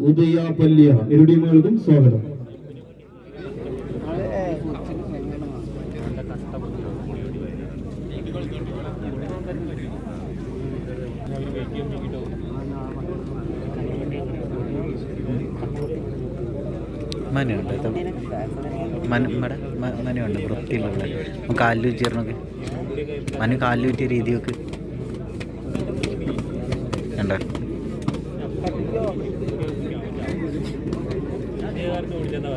ഉദയ പല്ലിയ സ്വാഗതം? മനുണ്ട് ഇത് മന മട മ- മനുണ്ട് വൃത്തിയിലുള്ള വെച്ചിരുന്നൊക്കെ മനു വെറ്റിയ രീതിയൊക്കെ. കണ്ട?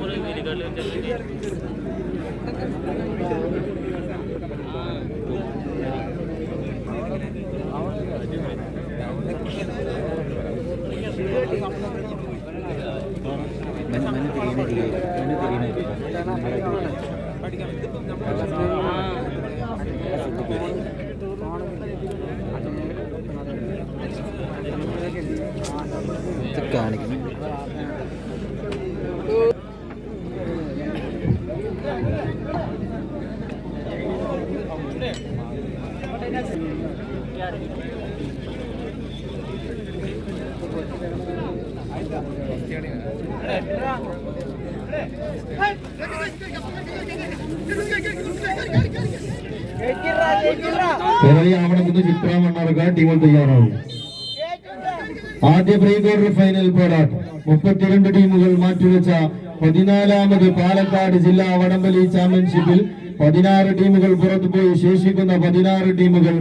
മനു തിരിയുന്ന രീതി ഇത് കാണിക്കുന്നു. ചിത്ര ടീമുകൾ തയ്യാറാവും ആദ്യ പ്രീ ക്വാർട്ടർ ഫൈനൽ പോരാട്ടം. മുപ്പത്തിരണ്ട് ടീമുകൾ മാറ്റിവെച്ച പതിനാലാമത് പാലക്കാട് ജില്ലാ വടംവലി ചാമ്പ്യൻഷിപ്പിൽ പതിനാറ് ടീമുകൾ പുറത്തുപോയി ശേഷിക്കുന്ന പതിനാറ് ടീമുകൾ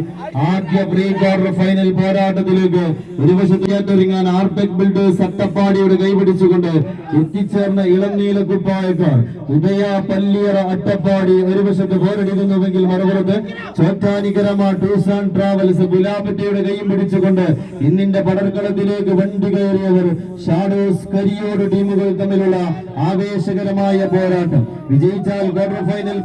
ആദ്യ പ്രീ ക്വാർട്ടർ ഫൈനൽ പോരാട്ടത്തിലേക്ക് ഒരു വശത്തേക്കൊരുങ്ങാൻ ആർപെക് ബിൽഡേഴ്സ് അട്ടപ്പാടിയുടെ കൈപിടിച്ചുകൊണ്ട് എത്തിച്ചേർന്ന ഇളം നീല കുപ്പായക്കാർ ഉദയ പല്ലിയറ അട്ടപ്പാടി ഒരു വശത്ത് പോരടിക്കുന്നുവെങ്കിൽ മറുപുറത്ത് ചോറ്റാനികരമ ടൂർസ് ആൻഡ് ട്രാവൽസ് ഗുലാബറ്റയുടെ കൈയും പിടിച്ചുകൊണ്ട് ഇന്നിന്റെ പടർക്കളത്തിലേക്ക് വണ്ടി കയറിയവർ ഷാഡോസ് കരിയോട് ടീമുകൾ തമ്മിലുള്ള ആവേശകരമായ പോരാട്ടം. വിജയിച്ചാൽ ക്വാർട്ടർ ഫൈനൽ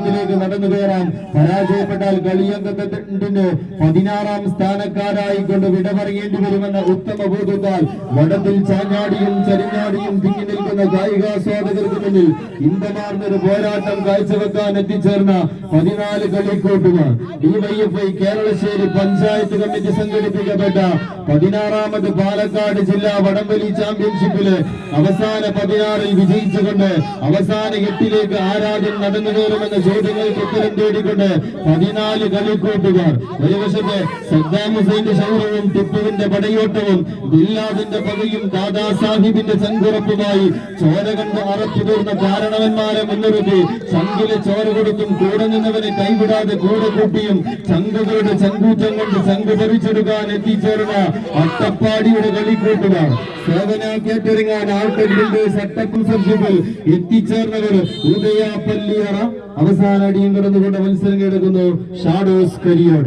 പോരാട്ടത്തിലേക്ക് നടന്നു കയറാൻ പരാജയപ്പെട്ടാൽ കളിയംഗത്തിന്റെ പതിനാറാം സ്ഥാനക്കാരായിക്കൊണ്ട് വിട പറയേണ്ടി വരുമെന്ന ഉത്തമ ബോധത്താൽ വടത്തിൽ ചാഞ്ഞാടിയും ചരിഞ്ഞാടിയും തിങ്ങി നിൽക്കുന്ന കായികാസ്വാദകർക്ക് മുന്നിൽ ഇന്ദമാർന്നൊരു പോരാട്ടം കാഴ്ചവെക്കാൻ എത്തിച്ചേർന്ന പതിനാല് കളിക്കൂട്ടുകാർ ഡിവൈഎഫ്ഐ കേരളശ്ശേരി പഞ്ചായത്ത് കമ്മിറ്റി സംഘടിപ്പിക്കപ്പെട്ട പതിനാറാമത് പാലക്കാട് ജില്ലാ വടംവലി ചാമ്പ്യൻഷിപ്പിൽ അവസാന പതിനാറിൽ വിജയിച്ചുകൊണ്ട് അവസാന എട്ടിലേക്ക് ആരാധ്യം നടന്നു കയറുമെന്ന ചോദ്യങ്ങൾക്ക് ഉത്തരം തേടിക്കൊണ്ട് പതിനാല് കളിക്കൂട്ടുകാർ. ഒരു വശത്ത് സദ്ദാം ഹുസൈന്റെ ശൗര്യവും ടിപ്പുവിന്റെ പടയോട്ടവും ബില്ലാദിന്റെ പകയും ദാദാ സാഹിബിന്റെ ചങ്കുറപ്പുമായി ചോര കണ്ട് അറച്ചു തീർന്ന കാരണവന്മാരെ മുൻനിർത്തി ചങ്കിലെ ചോര കൊടുത്തും കൂടെ നിന്നവനെ കൈവിടാതെ കൂടെ കൂട്ടിയും ചങ്കുകളുടെ ചങ്കൂറ്റം കൊണ്ട് ചങ്ക് പറിച്ചെടുക്കാൻ എത്തിച്ചേർന്ന അട്ടപ്പാടിയുടെ കളിക്കൂട്ടുകാർ. സേവന ആർട്ടക് ബിൽഡേഴ്സ് അട്ടക്കുസർഷിപ്പിൽ എത്തിച്ചേർന്നവർ ഉദയ അവസാന അടിയും കടന്നുകൊണ്ട് മത്സരം കിടക്കുന്നു ഷാഡോസ് കരിയോട്.